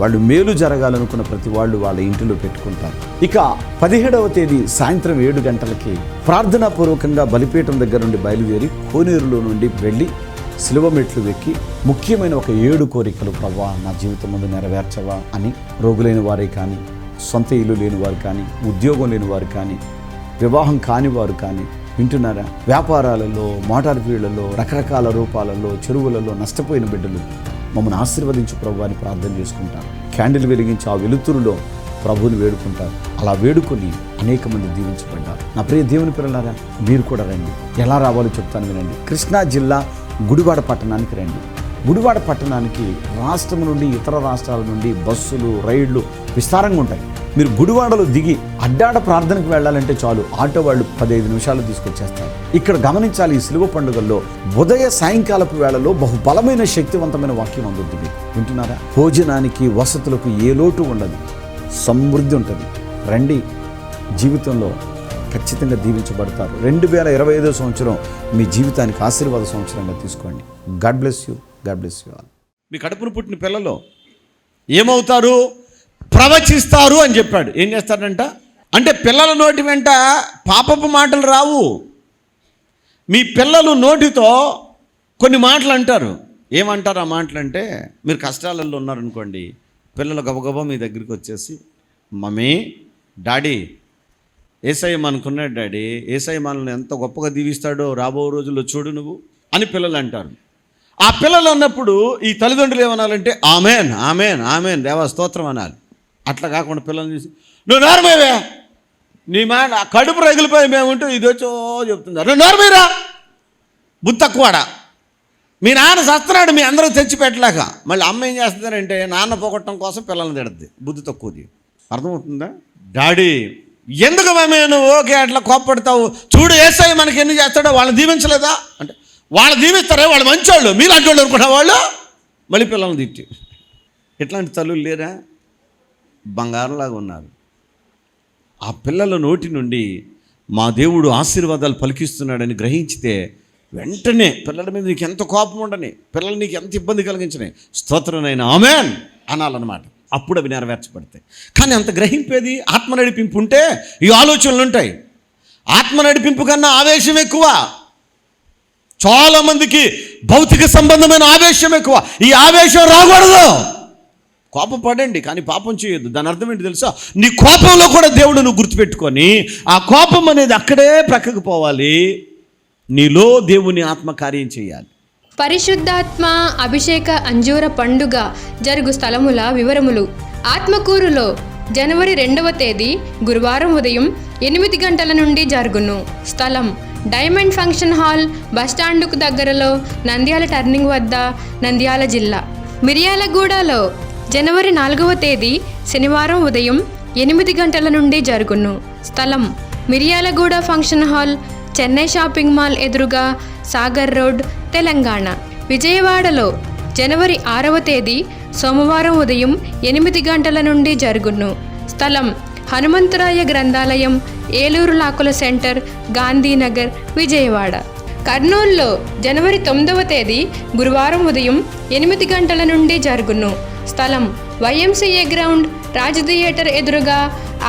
వాళ్ళు మేలు జరగాలనుకున్న ప్రతి వాళ్ళు వాళ్ళ ఇంటిలో పెట్టుకుంటారు. ఇక పదిహేడవ తేదీ సాయంత్రం ఏడు గంటలకి ప్రార్థనాపూర్వకంగా బలిపీఠం దగ్గర నుండి బయలుదేరి కోనేరులో నుండి వెళ్ళి సిలువ మెట్లు వెక్కి ముఖ్యమైన ఒక ఏడు కోరికలు ప్రవ్వా నా జీవితం ముందు నెరవేర్చవా? అని రోగులైన వారే కానీ సొంత ఇల్లు లేని వారు కానీ ఉద్యోగం లేని వారు కానీ వివాహం కాని వారు కానీ వింటున్నారా? వ్యాపారాలలో మోటార్ ఫీల్డ్లలో రకరకాల రూపాలలో చెరువులలో నష్టపోయిన బిడ్డలు మమ్మల్ని ఆశీర్వదించు ప్రభు అని ప్రార్థన చేసుకుంటారు. క్యాండిల్ వెలిగించి ఆ వెలుతురులో ప్రభువుని వేడుకుంటారు. అలా వేడుకొని అనేక మంది దీవించబడ్డారు. నా ప్రియ దేవుని పిల్లలారా మీరు కూడా రండి. ఎలా రావాలో చెప్తాను వినండి. కృష్ణా జిల్లా గుడివాడ పట్టణానికి రండి. గుడివాడ పట్టణానికి రాష్ట్రం నుండి ఇతర రాష్ట్రాల నుండి బస్సులు రైళ్ళు విస్తారంగా ఉంటాయి. మీరు గుడివాడలో దిగి అడ్డాడ ప్రార్థనకు వెళ్ళాలంటే చాలు. ఆటో వాళ్ళు పదిహేను నిమిషాలు తీసుకొచ్చేస్తారు. ఇక్కడ గమనించాలి ఈ సిలువ పండుగల్లో ఉదయ సాయంకాలపు వేళలో బహు బలమైన శక్తివంతమైన వాక్యం అందుతుంది వింటున్నారా? భోజనానికి వసతులకు ఏ లోటు ఉండదు. సమృద్ధి ఉంటుంది. రండి. జీవితంలో ఖచ్చితంగా దీవించబడతారు. రెండు వేల ఇరవై ఐదో సంవత్సరం మీ జీవితానికి ఆశీర్వాద సంవత్సరంగా తీసుకోండి. God bless you. God bless you all. మీ కడుపును పుట్టిన పిల్లలు ఏమవుతారు? ప్రవచిస్తారు అని చెప్పాడు. ఏం చేస్తాడంట? అంటే పిల్లల నోటి వెంట పాపపు మాటలు రావు. మీ పిల్లలు నోటితో కొన్ని మాటలు అంటారు. ఏమంటారు ఆ మాటలు అంటే మీరు కష్టాలలో ఉన్నారనుకోండి పిల్లలు గబగబా మీ దగ్గరికి వచ్చేసి మమ్మీ డాడీ ఏసఐ మనకున్నాడు డాడీ ఏసఐ మనల్ని ఎంత గొప్పగా దీవిస్తాడో రాబో రోజుల్లో చూడు నువ్వు అని పిల్లలు అంటారు. ఆ పిల్లలు అన్నప్పుడు ఈ తల్లిదండ్రులు ఏమనాలంటే ఆమెన్ ఆమెన్ ఆమెన్ దేవా స్తోత్రం అనాలి. అట్లా కాకుండా పిల్లల్ని చూసి నువ్వు నార్మేవే నీ మాట కడుపు రగిలిపోయి మేముంటూ ఇది వచ్చో చెప్తున్నారు నువ్వు నార్మేరా బుద్ధి తక్కువాడా? మీ నాన్న సస్తున్నాడు మీ అందరూ తెచ్చి పెట్టలేక. మళ్ళీ అమ్మ ఏం చేస్తున్నారంటే నాన్న పోగొట్టడం కోసం పిల్లల్ని తిడద్ది బుద్ధి తక్కువది. అర్థమవుతుందా? డాడీ ఎందుకు మేము నువ్వు ఓకే అట్లా కోప్పడతావు? చూడు ఏసఐ మనకి ఎన్ని చేస్తాడో వాళ్ళని దీవించలేదా? అంటే వాళ్ళు దీవిస్తారే వాళ్ళు మంచోళ్ళు మీలాంటి వాళ్ళు అనుకున్న వాళ్ళు? మళ్ళీ పిల్లల్ని తిట్టి. ఎట్లాంటి తల్లులు లేరా? బంగారంలాగా ఉన్నారు. ఆ పిల్లల నోటి నుండి మా దేవుడు ఆశీర్వాదాలు పలికిస్తున్నాడని గ్రహించితే వెంటనే పిల్లల మీద నీకు ఎంత కోపం ఉండని పిల్లలు నీకు ఎంత ఇబ్బంది కలిగించని స్తోత్రనైన ఆమెన్ అనాలన్నమాట. అప్పుడు అవి నెరవేర్చబడతాయి. కానీ అంత గ్రహింపేది ఆత్మ నడిపింపు ఉంటే ఈ ఆలోచనలు ఉంటాయి. ఆత్మ నడిపింపు కన్నా ఆవేశం ఎక్కువ. చాలామందికి భౌతిక సంబంధమైన ఆవేశం ఎక్కువ. ఈ ఆవేశం రాకూడదు. కోపపడండి కానీ పాపం చేయొద్దు. దాని అర్థం ఏంటి తెలుసా? నీ కోపంలో కూడా దేవుడు నువ్వు గుర్తుపెట్టుకొని ఆ కోపం అనేది అక్కడే ప్రక్కకు పోవాలి. నీలో దేవుని ఆత్మ కార్యం చేయాలి. పరిశుద్ధాత్మ అభిషేక అంజూర పండుగ జరుగు స్థలముల వివరములు. ఆత్మకూరులో జనవరి రెండవ తేదీ గురువారం ఉదయం ఎనిమిది గంటల నుండి జరుగును. స్థలం డైమండ్ ఫంక్షన్ హాల్ బస్టాండుకు దగ్గరలో నంద్యాల టర్నింగ్ వద్ద నంద్యాల జిల్లా. మిర్యాలగూడలో జనవరి నాలుగవ తేదీ శనివారం ఉదయం ఎనిమిది గంటల నుండి జరుగును. స్థలం Miryalaguda function hall Chennai shopping mall ఎదురుగా సాగర్ రోడ్ తెలంగాణ. విజయవాడలో జనవరి ఆరవ తేదీ సోమవారం ఉదయం ఎనిమిది గంటల నుండి జరుగును. స్థలం హనుమంతరాయ గ్రంథాలయం ఏలూరు లాకుల సెంటర్ గాంధీనగర్ విజయవాడ. కర్నూలులో జనవరి తొమ్మిదవ తేదీ గురువారం ఉదయం ఎనిమిది గంటల నుండి జరుగును. స్థలం వైఎంసీఏ గ్రౌండ్ రాజ్ థియేటర్ ఎదురుగా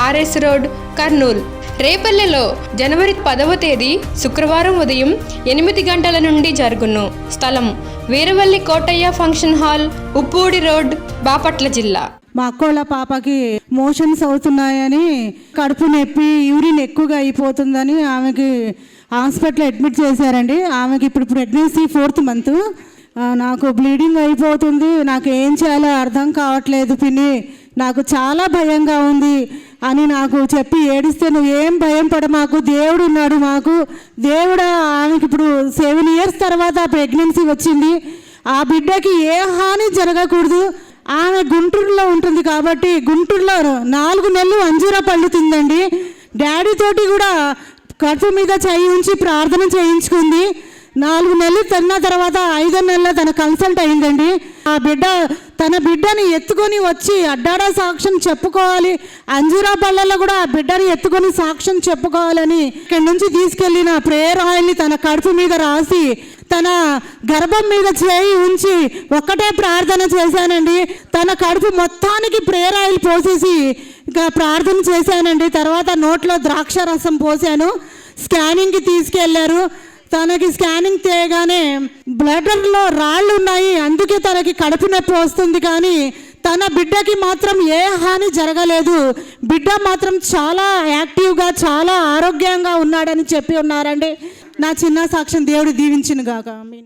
ఆర్ఎస్ రోడ్ కర్నూలు. రేపల్లెలో జనవరి పదవ తేదీ శుక్రవారం ఉదయం ఎనిమిది గంటల నుండి జరుగును. స్థలం Veeravalli Kotaiah function hall Uppudi road Bapatla జిల్లా. మా అక్కోళ్ళ పాపకి మోషన్స్ అవుతున్నాయని కడుపు నొప్పి యూరిన్ ఎక్కువగా అయిపోతుందని ఆమెకి హాస్పిటల్ అడ్మిట్ చేశారండి. ఆమెకి ఇప్పుడు ప్రెగ్నెన్సీ ఫోర్త్ మంత్. నాకు బ్లీడింగ్ అయిపోతుంది. నాకు ఏం చేయాలో అర్థం కావట్లేదు పిన్ని. నాకు చాలా భయంగా ఉంది అని నాకు చెప్పి ఏడిస్తే నువ్వు ఏం భయం పడ మాకు? దేవుడు ఉన్నాడు మాకు. దేవుడు ఆమెకి ఇప్పుడు సెవెన్ ఇయర్స్ తర్వాత ప్రెగ్నెన్సీ వచ్చింది. ఆ బిడ్డకి ఏ హాని జరగకూడదు. ఆమె గుంటూరులో ఉంటుంది కాబట్టి గుంటూరులో నాలుగు నెలలు అంజూరా పళ్ళు తిందండి డాడీ తోటి కూడా కడుపు మీద చేయి ఉంచి ప్రార్థన చేయించుకుంది. నాలుగు నెలలు తిన్న తర్వాత ఐదో నెలల తన కన్సల్ట్ అయిందండి. ఆ బిడ్డ తన బిడ్డని ఎత్తుకొని వచ్చి అడ్డాడా సాక్ష్యం చెప్పుకోవాలి. అంజూరా పళ్ళల్లో కూడా ఆ బిడ్డని ఎత్తుకొని సాక్ష్యం చెప్పుకోవాలని ఇక్కడి నుంచి తీసుకెళ్ళిన ప్రేయర్ ఆయిల్ని తన కడుపు మీద రాసి తన గర్భం మీద చేయి ఉంచి ఒక్కటే ప్రార్థన చేశానండి. తన కడుపు మొత్తానికి ప్రేయర్ ఆయిల్ పోసేసి ప్రార్థన చేశానండి. తర్వాత నోట్లో ద్రాక్ష రసం పోసాను. స్కానింగ్కి తీసుకెళ్ళారు. తనకి స్కానింగ్ తీయగానే బ్లడర్లో రాళ్ళు ఉన్నాయి. అందుకే తనకి కడుపు నొప్పి వస్తుంది కానీ తన బిడ్డకి మాత్రం ఏ హాని జరగలేదు. బిడ్డ మాత్రం చాలా యాక్టివ్గా చాలా ఆరోగ్యంగా ఉన్నాడని చెప్పి ఉన్నారండి. నా చిన్న సాక్ష్యం దేవుడు దీవించిన గాక మీన్